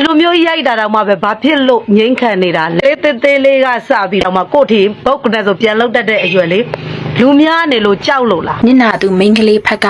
ဒီလိုမျိုးရိုက်တာတော့မှပဲဘာဖြစ်လို့ငိမ့်ခံနေတာလဲတေးသေးလေးကစပြီးတော့မှကို့ထီပုတ်ကနေဆိုပြန်လောက်တတ်တဲ့အရွယ်လေးလူများနေလို့ကြောက်လို့လားနင့်နာသူမိန်းကလေးဖက်က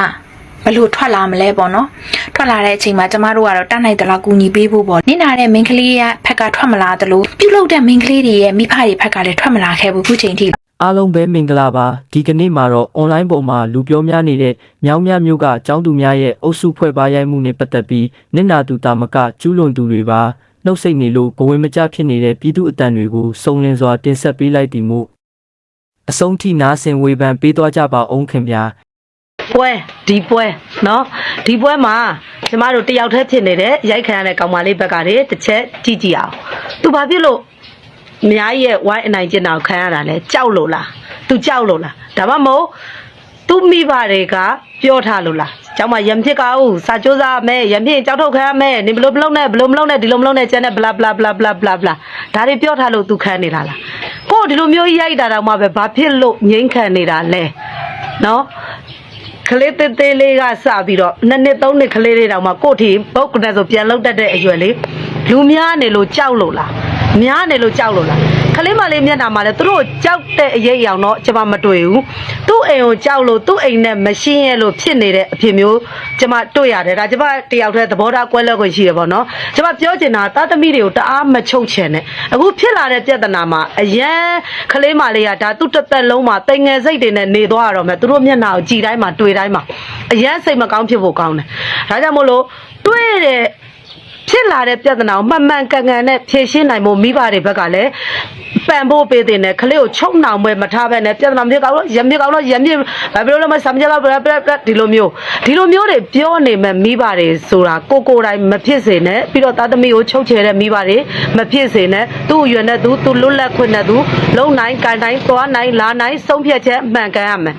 ဘလို့ထွက်လာမလဲပေါ့နော်ထွက်လာတဲ့အချိန်မှာကျမတို့ကတော့တတ်နိုင်သလောက်ကူညီပေးဖို့ပေါ့နင့်နာတဲ့မိန်းကလေးရဲ့ဖက်ကထွက်မလာသလိုပြုတ်လောက်တဲ့မိန်းကလေးတွေရဲ့မိဖတွေဖက်ကလည်းထွက်မလာခဲ့ဘူးခုချိန်ထိ အားလုံးပဲမင်္ဂလာပါဒီကနေ့မှာတော့ online ပေါ်မှာလူပြောများနေတဲ့မြောင်းမြမျိုးကចောင်းသူများရဲ့အုပ်စုဖွဲ့ပါရိုက်မှုနဲ့ပတ်သက်ပြီးနင့်နာသူတာမကကျူးလွန်သူတွေပါနှုတ်ဆက်နေလို့ဘဝင်မကျဖြစ်နေတဲ့ပြည်သူအတန်တွေကိုစုံလင်စွာတင်ဆက်ပေးလိုက်သည်မို့အဆုံးထိနားဆင်ဝေဖန်ပေးသွားကြပါအောင်ခင်ဗျာ ပွဲဒီပွဲเนาะဒီပွဲမှာကျမတို့တယောက်တည်းဖြစ်နေတဲ့ရိုက်ခံရတဲ့ကောင်မလေးဘက်ကတွေတစ်ချက်ကြည့်ကြည့်အောင်သူဘာဖြစ်လို့ အများကြီးရဲ့ဝိုင်းအနိုင်ကျင်တာကိုခံရတာလဲကြောက်လို့လားသူကြောက်လို့လားဒါမှမဟုတ်သူမိဘတွေကပြောထားလို့လားကျောင်းမှာရံဖြစ်ကောက်စာကြိုးစားမယ်ရံဖြစ်ရင်ကြောက်ထုတ်ခံရမယ်နေဘလို့မလုပ်နဲ့ဘလို့မလုပ်နဲ့ဒီလိုမလုပ်နဲ့ကျန်တဲ့ bla bla bla bla bla bla ဒါတွေပြောထားလို့သူခံနေတာလားကို့ဒီလိုမျိုးရိုက်တာတော့မှပဲဘာဖြစ်လို့ငိမ့်ခံနေတာလဲနော်ကလေးသေးသေးလေးကစပြီးတော့နှစ်နှစ်သုံးနှစ်ကလေးလေးတောင်မှကို့ထီပုတ်ကနေဆိုပြန်လောက်တတ်တဲ့အရွယ်လေးလူများနေလို့ကြောက်လို့လား များနေလို့ကြောက်လို့လားကလေးမလေးမျက်နှာမှာလဲသူတို့ကြောက်တဲ့အရေးအယောင်တော့ကျွန်မမတွေ့ဘူးသူ့အိမ်ကိုကြောက်လို့သူ့အိမ်နဲ့မရှင်းရလို့ဖြစ်နေတဲ့အဖြစ်မျိုးကျွန်မတွေ့ရတယ်ဒါကျွန်မတယောက်တည်းသဘောထားကွဲလွဲခွင့်ရှိရပါတော့ကျွန်မပြောချင်တာတာသမီတွေကိုတအားမချုပ်ချင်နဲ့အခုဖြစ်လာတဲ့ပြဿနာမှာအရန်ကလေးမလေးကဒါသူ့တစ်သက်လုံးမှာတိမ်ငယ်စိတ်တွေနဲ့နေသွားရတော့မယ်သူတို့မျက်နှာကိုကြည်တိုင်းမှာတွေ့တိုင်းမှာအရန်စိတ်မကောင်းဖြစ်ဖို့ကောင်းတယ်ဒါကြောင့်မို့လို့တွေ့တဲ့ ဖြစ်လာတဲ့ပြဿနာကိုမှန်မှန်ကန်ကန်နဲ့ဖြေရှင်းနိုင်ဖို့မိဘတွေဘက်ကလည်းပံ့ဖို့ပေးတဲ့နဲ့ခလေးကိုချုံနှောင်ပွဲမထားဘဲနဲ့ပြဿနာမျိုးကောက်လို့ရမြကောက်လို့ရမြဘာဖြစ်လို့လဲမစမ်းကြပါဘူးဒီလိုမျိုးဒီလိုမျိုးတွေပြောနေမဲ့မိဘတွေဆိုတာကိုကိုယ်တိုင်မဖြစ်စေနဲ့ပြီးတော့သားသမီးကိုချုပ်ချယ်တဲ့မိဘတွေမဖြစ်စေနဲ့သူ့အရွယ်နဲ့သူသူလွတ်လပ်ခွင့်နဲ့သူလုံနိုင်ကန်တိုင်းသွားနိုင်လာနိုင်ဆုံးဖြတ်ချက်မှန်ကန်ရမယ်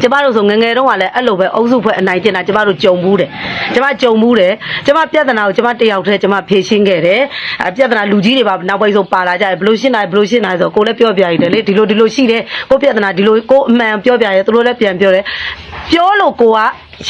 ကျမတို့ဆိုငယ်ငယ်တုန်းကလည်းအဲ့လိုပဲအုပ်စုဖွဲ့အနိုင်ကျင်တာကျမတို့ကြုံဘူးတယ်ကျမကြုံဘူးတယ်ကျမပြဿနာကိုကျမတယောက်တည်းကျမဖြေရှင်းခဲ့တယ်အပြဿနာလူကြီးတွေပါနောက်ပိုင်းဆုံးပါလာကြတယ်ဘလို့ရှင်းနိုင်ဘလို့ရှင်းနိုင်ဆိုကိုလည်းပြောပြရတယ်လေဒီလိုဒီလိုရှိတယ်ကိုပြဿနာဒီလိုကိုအမှန်ပြောပြရဲသူတို့လည်းပြန်ပြောတယ်ပြောလို့ကိုက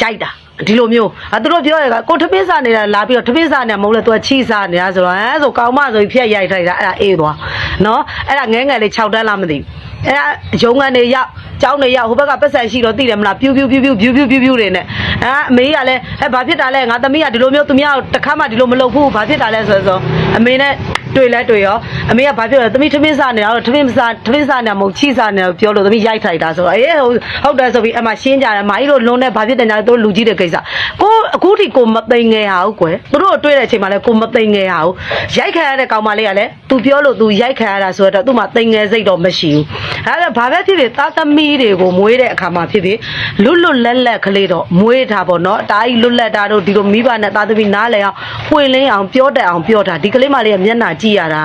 ရိုက်တာဒီလိုမျိုးအဲသူတို့ပြောရကကိုထမင်းစားနေတာလာပြီးတော့ထမင်းစားနေမဟုတ်လေသူကချီစားနေတာဆိုတော့ဟမ်ဆိုကောင်းမဆိုပြီးဖျက်ရိုက်ထိုက်တာအဲ့ဒါအေးသွားနော်အဲ့ဒါငဲငယ်လေး6တန်းလားမသိဘူး အဲ့ဒါရုံးကန်တွေရောက်ကျောင်းတွေရောက်ဟိုဘက်ကပတ်စံရှိတော့သိတယ်မလားပြူးပြူးပြူးပြူးပြူးပြူးပြူးပြူးတွေနဲ့အဲအမေကလည်းဟဲ့ဘာဖြစ်တာလဲငါသမီးကဒီလိုမျိုးသူများတခါမှဒီလိုမလုပ်ဘူးဘာဖြစ်တာလဲဆိုတော့အမေနဲ့တွေ့လဲတွေ့ရောအမေကဘာဖြစ်လဲသမီးထမင်းစားနေတာတော့ထမင်းစားထမင်းစားနေတာမဟုတ်ချီစားနေတာပြောလို့သမီးရိုက်ထိုက်တာဆိုတော့အေးဟုတ်ဟုတ်တယ်ဆိုပြီးအမရှင်းကြတယ်မာကြီးတို့လွန်နေဘာဖြစ်တယ်ညာတို့လူကြီးတဲ့ကိစ္စကိုအခုထိကိုမသိငယ်ဟာဟုတ်ကွယ်သူတို့တွေ့တဲ့အချိန်မှာလဲကိုမသိငယ်ဟာဟုတ်ရိုက်ခံရတဲ့ကောင်မလေးကလည်း तू ပြောလို့ तू ရိုက်ခံရတာဆိုတော့ तू မှသိငယ်စိတ်တော့မရှိဘူး အဲဒါဘာပဲဖြစ်ဖြစ်သားသမီးတွေကိုမွေးတဲ့အခါမှာဖြစ်ဖြစ်လွတ်လွတ်လပ်လပ်ကလေးတော့မွေးတာပေါ့နော်အတားကြီးလွတ်လပ်တာတို့ဒီလိုမိဘနဲ့သားသမီးနားလည်အောင်ပွင့်လင်းအောင်ပြောတတ်အောင်ပြောတာဒီကလေးမလေးကမျက်နှာကြည့်ရတာ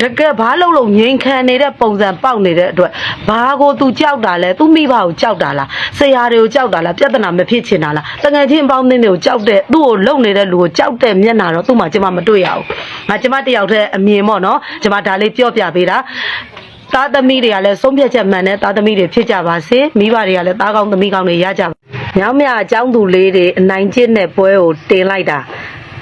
တကယ်ဘာလို့လို့ငိန်ခံနေတဲ့ပုံစံပေါက်နေတဲ့အတွက်ဘာကို तू ကြောက်တာလဲ तू မိဘကိုကြောက်တာလားဆရာတွေကိုကြောက်တာလားပြဿနာမဖြစ်ချင်တာလားတငယ်ချင်းပေါင်းသင်းတွေကိုကြောက်တဲ့သူ့ကိုလုံနေတဲ့လူကိုကြောက်တဲ့မျက်နှာတော့သူ့မှာကျမမတွေ့ရဘူးငါကျမတယောက်တည်းအမြင်ပေါ့နော်ကျမဒါလေးပြောပြပေးတာ သားသမီးတွေကလည်းဆုံးဖြတ်ချက်မှန်တဲ့သားသမီးတွေဖြစ်ကြပါစေမိဘတွေကလည်းသားကောင်းသမီးကောင်းတွေရကြပါညောင်မြအကြောင်းသူလေးတွေအနိုင်ကျင့်တဲ့ပွဲကိုတင်လိုက်တာ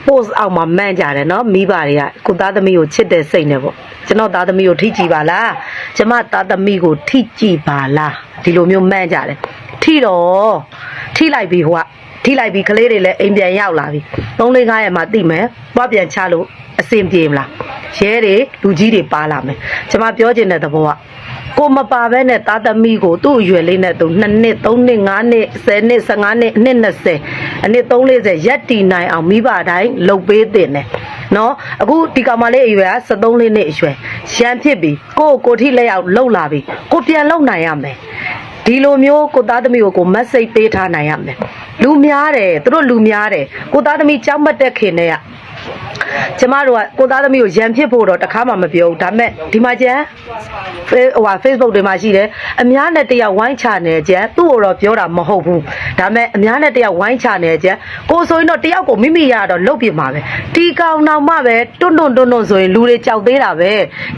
post အောက်မှာမှန်းကြတယ်နော်မိဘတွေကကိုသားသမီးကိုချစ်တဲ့စိတ်နဲ့ပေါ့ကျွန်တော်သားသမီးကိုထိကြည့်ပါလားကျမသားသမီးကိုထိကြည့်ပါလားဒီလိုမျိုးမှန်းကြတယ်ထိတော့ထိလိုက်ပြီဟိုကထိလိုက်ပြီကလေးတွေလည်းအိမ်ပြန်ရောက်လာပြီ၃လေး၅ရက်မှတိမယ်ပွားပြန်ချလို့ အဆင်ပြေမလားရဲတွေလူကြီးတွေပါလာမယ်ကျမပြောချင်တဲ့သဘောကကိုမပါဘဲနဲ့သားသမီးကိုသူ့အရွယ်လေးနဲ့သူ2နှစ်3နှစ်5နှစ်10နှစ်15နှစ်အနှစ်20အနှစ်340ရက်တီနိုင်အောင်မိဘတိုင်းလှုပ်ပေးတင်တယ်နော်အခုဒီကောင်မလေးအရွယ်က73လေးနှစ်အရွယ်ရန်ဖြစ်ပြီကိုယ့်ကိုယ်ထိလက်ရောက်လှုပ်လာပြီကိုပြန်လှုပ်နိုင်ရမယ်ဒီလိုမျိုးကိုသားသမီးကိုကိုမတ်စိတ်ပေးထားနိုင်ရမယ်လူများတယ်သူတို့လူများတယ်ကိုသားသမီးကြောက်မတ်တဲ့ခင်နဲ့က ကျမတို့ကကိုသားသမီးကိုရန်ဖြစ်ဖို့တော့တခါမှမပြောဘူးဒါပေမဲ့ဒီမှာကျန်ဟိုဟာ Facebook တွေမှာရှိတယ်အများနဲ့တယောက်ဝိုင်းချနေကြသူ့ကိုတော့ပြောတာမဟုတ်ဘူးဒါပေမဲ့အများနဲ့တယောက်ဝိုင်းချနေကြကိုဆိုရင်တော့တယောက်ကိုမိမိရတော့လုတ်ပြမှာပဲဒီကောင်နောက်မှပဲတွန့်တွန့်တွန့်တွန့်ဆိုရင်လူတွေကြောက်သေးတာပဲ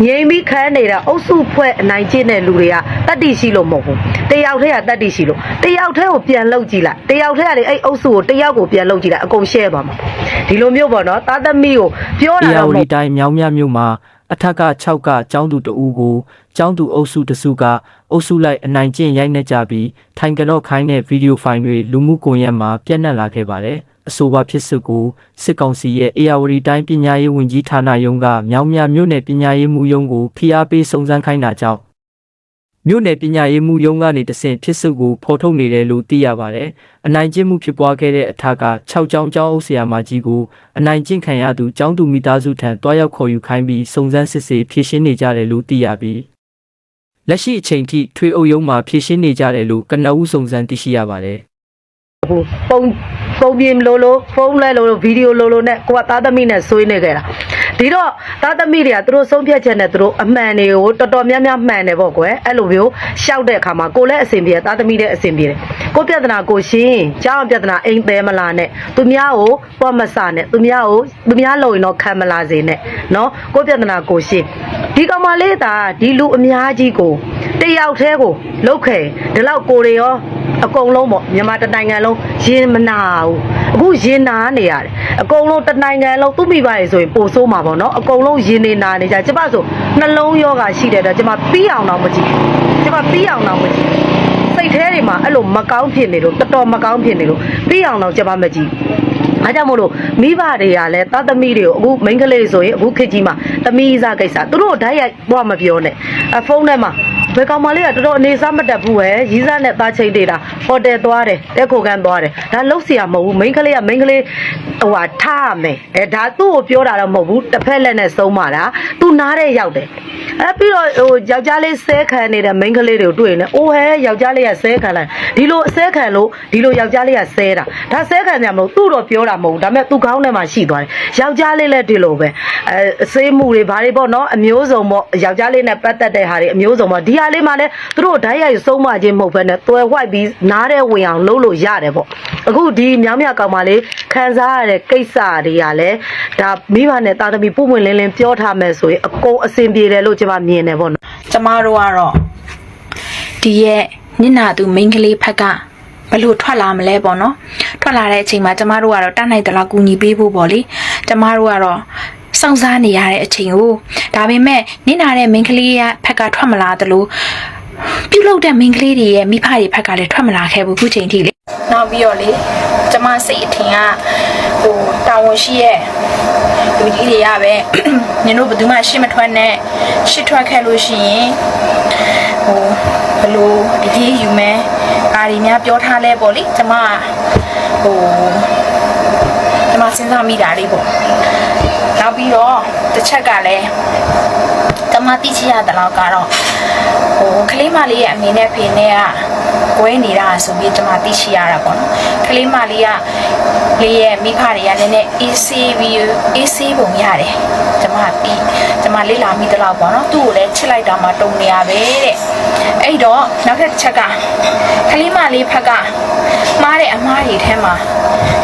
ငြိမ်ပြီးခန်းနေတာအုပ်စုဖွဲ့အနိုင်ကျင့်တဲ့လူတွေကတတ်တိရှိလို့မဟုတ်ဘူးတယောက်တည်းကတတ်တိရှိလို့တယောက်တည်းကိုပြန်လုတ်ကြည့်လိုက်တယောက်တည်းကလေအဲ့အုပ်စုကိုတယောက်ကိုပြန်လုတ်ကြည့်လိုက်အကုန် share ပါမှာဒီလိုမျိုးပေါ့နော်သားသမီးကိုကိုပြောတာအေယာတော့ဝမတီဟုတ်တိုင်းမြောင်းမြမြို့မှာအထက်က6ကကျောင်းသူတဦးကိုကျောင်းသူအုပ်စုတစုကအုပ်စုလိုက်အနိုင်ကျင့်ရိုက်နှက်ကြပြီးထိုင်ကြတော့ခိုင်းတဲ့ဗီဒီယိုဖိုင်တွေလူမှုကွန်ရက်မှာပြန့်နှံ့လာခဲ့ပါတယ်။အဆိုပါဖြစ်စစ်ကိုစစ်ကောင်စီရဲ့အေယာဝတီတိုင်းပညာရေးဝန်ကြီးဌာနရုံးကမြောင်းမြမြို့နယ်ပညာရေးမှူးရုံးကိုဖိအားပေးစုံစမ်းခိုင်းတာကြောင့် မြို့နယ်ပညာရေးမှူးရုံးကနေတဆင့်ဖြစ်စစ်ကိုဖော်ထုတ်နေတယ်လို့သိရပါတယ်။အနိုင်ကျင့်မှုဖြစ်ပွားခဲ့တဲ့အထက်က6ကျောင်းကျောင်းအုပ်ဆရာမကြီးကိုအနိုင်ကျင့်ခံရသူကျောင်းသူမိသားစုထံတွားရောက်ခေါ်ယူခိုင်းပြီးစုံစမ်းစစ်ဆေးဖြေရှင်းနေကြတယ်လို့သိရပြီးလက်ရှိအချိန်ထိထွေအုပ်ရုံးမှာဖြေရှင်းနေကြတယ်လို့ကနအူးစုံစမ်းသိရှိရပါတယ်ဘူးပုံ ပုံပြင်းလို့လို့ဖုန်းလဲလို့လို့ဗီဒီယိုလို့လို့နဲ့ကိုကသားသမီးနဲ့ဆွေးနေကြတာဒီတော့သားသမီးတွေကသူတို့ဆုံးဖြတ်ချက်နဲ့သူတို့အမှန်တွေကိုတော်တော်များများမှန်တယ်ပေါ့ကွယ်အဲ့လိုမျိုးရှောက်တဲ့အခါမှာကိုလည်းအဆင်ပြေတယ်သားသမီးလည်းအဆင်ပြေတယ်ကိုပြဿနာကိုရှင်းကြောင်းပြဿနာအိမ်သေးမလားနဲ့သူများကိုပေါ့မဆနဲ့သူများကိုသူများလုံရင်တော့ခံမလာစေနဲ့နော်ကိုပြဿနာကိုရှင်းဒီကောင်မလေးသာဒီလူအများကြီးကိုတယောက်တည်းကိုလုတ်ခဲဒီလောက်ကိုတွေရောအကုန်လုံးပေါ့မြန်မာတစ်နိုင်ငံလုံးရင်မနာဘူးအခုရင်နာနေရတယ်အကုန်လုံးတစ်နိုင်ငံလုံးသူ့မိဘရေဆိုရင်ပိုဆိုးမှာပေါ့နော်အကုန်လုံးရင်နေနာနေကြကျမဆိုနှလုံးယောဂရှိတယ်တော့ကျမပြီးအောင်တော့မကြည့်ကျမပြီးအောင်တော့မကြည့်စိတ်ထဲတွေမှာအဲ့လိုမကောင်းဖြစ်နေလို့တော်တော်မကောင်းဖြစ်နေလို့ပြီးအောင်တော့ကျမမကြည့်အားကြောင့်မို့လို့မိဘတွေကလည်းသားသမီးတွေကိုအခုမိန်းကလေးဆိုရင်အခုခေတ်ကြီးမှာသမီးစားကိစ္စသူတို့ဓာတ်ရိုက်ဘွားမပြောနဲ့အဖုန်းထဲမှာ ဘယ်ကောင်မလေးကတော်တော်အနေစားမတက်ဘူးပဲရီးစားနဲ့သားချိန်တေးတာဟိုတယ်သွားတယ်တက်ခိုကန်းသွားတယ်ဒါလုံးစီရမဟုတ်ဘူးမိန်းကလေးကမိန်းကလေးဟိုဟာထားရမယ်အဲဒါသူ့ကိုပြောတာတော့မဟုတ်ဘူးတစ်ဖက်လက်နဲ့ဆုံးမတာသူနားတဲ့ရောက်တယ်အဲပြီးတော့ဟိုယောက်ျားလေးဆဲခံနေတဲ့မိန်းကလေးတွေကိုတွေ့နေအိုးဟဲယောက်ျားလေးကဆဲခံလိုက်ဒီလိုဆဲခံလို့ဒီလိုယောက်ျားလေးကဆဲတာဒါဆဲခံကြမလို့သူ့တော့ပြောတာမဟုတ်ဘူးဒါပေမဲ့သူ့ခေါင်းထဲမှာရှိသွားတယ်ယောက်ျားလေးလည်းဒီလိုပဲအဲဆေးမှုတွေဘာတွေပေါ့နော်အမျိုးစုံပေါ့ယောက်ျားလေးနဲ့ပတ်သက်တဲ့ဟာတွေအမျိုးစုံပေါ့ဒီဟာလေးမှလည်းသူတို့ဓာတ်ရိုက်ဆုံးမခြင်းမဟုတ်ဘဲနဲ့တွယ်ဝိုက်ပြီးနားတဲ့ဝင်အောင်လုပ်လို့ရတယ်ပေါ့အခုဒီမြောင်းမြကောင်မလေးခံစားရတဲ့ကိစ္စတွေကလည်းဒါမိဘနဲ့တာသမီပွင့်ပွင့်လင်းလင်းပြောထားမယ်ဆိုရင်အကုန်အဆင်ပြေတယ်လို့ကျွန်မမြင်တယ်ပေါ့နော်ကျမတို့ကတော့ဒီရဲ့နင့်နာသူမိန်းကလေးဖက်ကဘလို့ထွက်လာမလဲပေါ့နော်ထွက်လာတဲ့အချိန်မှာကျမတို့ကတော့တတ်နိုင်သလောက်ကူညီပေးဖို့ပေါ့လေကျမတို့ကတော့ စောင့်စားနေရတဲ့အချိန်ကိုဒါပေမဲ့နင့်နာတဲ့မိန်းကလေးရဲ့ဖက်ကထွက်မလာသလိုပြုတ်လုတဲ့မိန်းကလေးတွေရဲ့မိဖတွေဖက်ကလည်းထွက်မလာခဲ့ဘူးခုချိန်ထိလေနောက်ပြီးတော့လေကျမစိတ်အထင်ကဟိုတာဝန်ရှိရဲ့လူကြီးတွေကပဲနင်တို့ဘယ်သူမှရှေ့မထွက်နဲ့ရှေ့ထွက်ခဲ့လို့ရှိရင်ဟိုဘလို့အရေးယူမယ်အာဒီများပြောထားလဲပေါ့လေကျမကဟိုကျမစဉ်းစားမိတာလေးပေါ့ နောက်ပြီးတော့တစ်ချက်ကလည်းကျမသိချင်ရတဲ့လောက်ကတော့ဟိုကလေးမလေးရဲ့အမေနဲ့ဖေနဲ့ကကွဲနေတာဆိုပြီးကျမသိရှိရတာပေါ့နော်ကလေးမလေးကလေးရဲ့မိဖတွေကလည်းနည်းနည်း AC ပြီး AC ပုံရတယ်ကျမပြီးကျ မလေးလာမိတဲ့လောက်ပေါ့နော်သူ့ကိုလည်းချစ်လိုက်တာမှတုံနေရပဲတဲ့အဲ့တော့နောက်ထပ်တစ်ချက်ကကလေးမလေးဖက်ကမှားတဲ့အမားတွေထဲမှာ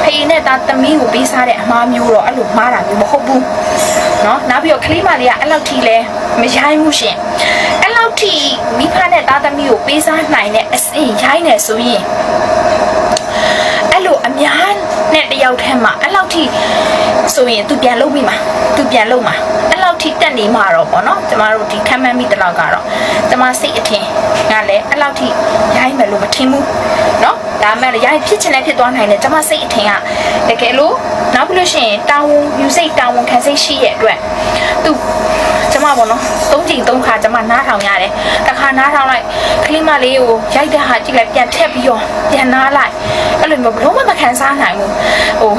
ဖေနဲ့သားသမီးကိုပေးစားတဲ့အမားမျိုးတော့အဲ့လိုမှားတာမျိုးမဟုတ်ဘူးเนาะနောက်ပြီးတော့ကလေးမလေးကအဲ့လောက်ထိလဲမရိုင်းဘူးရှင်အဲ့လောက်ထိမိဖနဲ့သားသမီးကိုပေးစားနိုင်တဲ့အစင်ရိုင်းနေဆိုရင် အဲ့လိုအများနဲ့တ ယောက်ထဲမှာအဲ့လောက်ထိဆိုရင် तू ပြန်လုပ်ပြီမှာ तू ပြန်လုပ်မှာအဲ့လောက်ထိတက်နေမှာတော့ပေါ့နော်ကျမတို့ဒီခံမှန်းမိတလောက်ကတော့ကျမစိတ်အထင်ကလည်းအဲ့လောက်ထိရိုက်မယ်လို့မထင်ဘူးနော်ဒါမှလည်းရိုက်ဖြစ်ချင်လည်းဖြစ်သွားနိုင်တယ်ကျမစိတ်အထင်ကတကယ်လို့နောက်ပြီးလို့ရှိရင်တာဝန်ယူစိတ်တာဝန်ခံစိတ်ရှိရဲ့အတွက် तू ကျမပေါ့နော်သုံးချိန်သုံးခါကျမနားထောင်ရတယ်တစ်ခါနားထောင်လိုက်ကလေးမလေးကိုရိုက်တဲ့ဟာကြည့်လိုက်ပြန်ထက်ပြီးတော့ပြန်နားလိုက်အဲ့လိုမျိုးဘလို့မှမခံစားနိုင်ဘူးဟို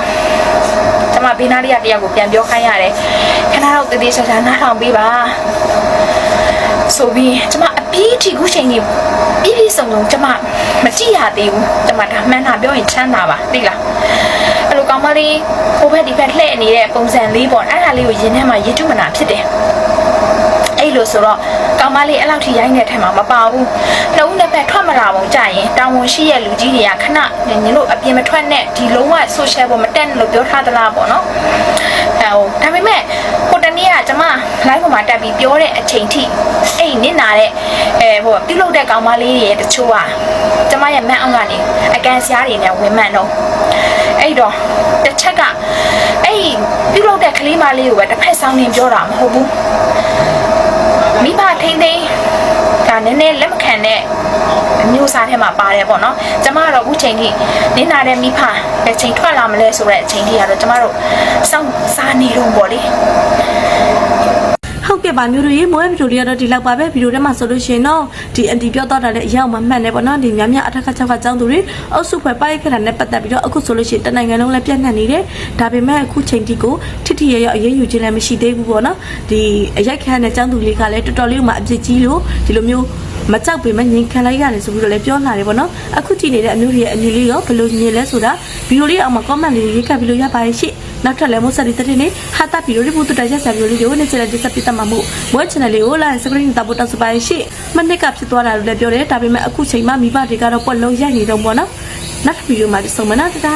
ကျမဘေးနားလေးကတယောက်ကိုပြန်ပြောခိုင်းရတယ်ခဏတော့တည်တည်ချာချာနားထောင်ပေးပါဆိုပြီးကျမအပြီးအထိခုချိန်ကြီးပြီးပြီးစုံစုံကျမမကြည့်ရသေးဘူးကျမဒါမှန်းတာပြောရင်ချမ်းသာပါသိလားအဲ့လိုကောင်မလေးဟိုဘက်ဒီဘက်လှည့်နေတဲ့ပုံစံလေးပေါ့အဲ့ဒါလေးကိုရင်ထဲမှာရေတုမနာဖြစ်တယ် အဲ့လိုဆိုတော့ကောင်မလေးအဲ့လောက်ထိရိုင်းတဲ့ထက်မှာမပါဘူး။နှုံးတစ်ဖက်ထွက်မလာဘူးကြာရင်တာဝန်ရှိရဲ့လူကြီးတွေကခဏညင်တို့အပြင်မထွက်နဲ့ဒီလုံးဝ social ပေါ်မတက်နဲ့လို့ပြောထားသလားပေါ့နော်။အဲဟိုဒါပေမဲ့ဟိုတနေ့ကကျမ live ပေါ်မှာတက်ပြီးပြောတဲ့အချိန်ထိအဲ့နစ်နာတဲ့အဲဟိုပြုတ်လုတဲ့ကောင်မလေးတွေတချို့ကကျမရဲ့မန်အောင်ကနေအကန်စရားတွေနဲ့ဝင်မှန်တော့ အဲအဲ့တော့တစ်ချက်ကအဲ့ဒီပြုတ်လောက်တဲ့ကလေးမလေးကိုပဲတစ်ဖက်ဆောင်နေပြောတာမဟုတ်ဘူးမိဘထိန်းသိမ်းဒါနည်းနည်းလက်မခံတဲ့အမျိုးအစားထဲမှာပါတယ်ပေါ့နော်ကျမကတော့အခုချိန်ထိနင်းနာတဲ့မိဖတဲ့ချိန်ထွက်လာမလဲဆိုတဲ့အချိန်ထိကတော့ကျမတို့စောင့်စားနေတော့ပေါ့လေ ဟုတ်ကဲ့ပါမျိုးတို့ရေမိုးရဲ့ဗီဒီယိုလေးကတော့ဒီလောက်ပါပဲဗီဒီယိုထဲမှာဆိုလို့ရှိရင်တော့ဒီအန်တီပြောတော့တာလည်းအရောက်မှမှန်တယ်ပေါ့နော်ဒီများများအထက်ကချက်ကចောင်းသူတွေအုပ်စုဖွဲ့ပိုက်ခက်တာနဲ့ပတ်သက်ပြီးတော့အခုဆိုလို့ရှိရင်တနိုင်ငံလုံးလည်းပြန့်နှံ့နေတယ်ဒါပေမဲ့အခုချိန်ထိကိုထိထိရရအရေးယူခြင်းလည်းမရှိသေးဘူးပေါ့နော်ဒီအရိုက်ခံတဲ့ចောင်းသူလေးကလည်းတော်တော်လေးမှအပြစ်ကြီးလို့ဒီလိုမျိုး မကြောက်ပေမဲ့ညင်ခံလိုက်ရတယ်ဆိုပြီးတော့လည်းပြောလာတယ်ပေါ့နော်အခုကြည့်နေတဲ့အမျိုးတွေရဲ့အမျိုးလေးရောဘယ်လိုညင်လဲဆိုတာဗီဒီယိုလေးအောက်မှာ comment လေးရေးခတ်ပြီးလို့ရပါတယ်ရှင့်နောက်ထပ်လည်းမို့ဆက်ဒီတဲ့နေ့ဟာတာဗီဒီယိုလေးပို့တူတက်ရက်ဆက်ဗီဒီယိုလေးကိုနေ့ချင်တဲ့တက်ဆက်ပြတ်မှာမို့ web channel လေးကို like screen တပ်ဖို့တောက်စပါရရှင့်မနစ်ကဖြစ်သွားတာလို့လည်းပြောတယ်ဒါပေမဲ့အခုချိန်မှမိဘတွေကတော့ပွက်လုံးရိုက်နေတော့ပေါ့နော်နောက်ဗီဒီယိုမှာဆုံမနာတတာ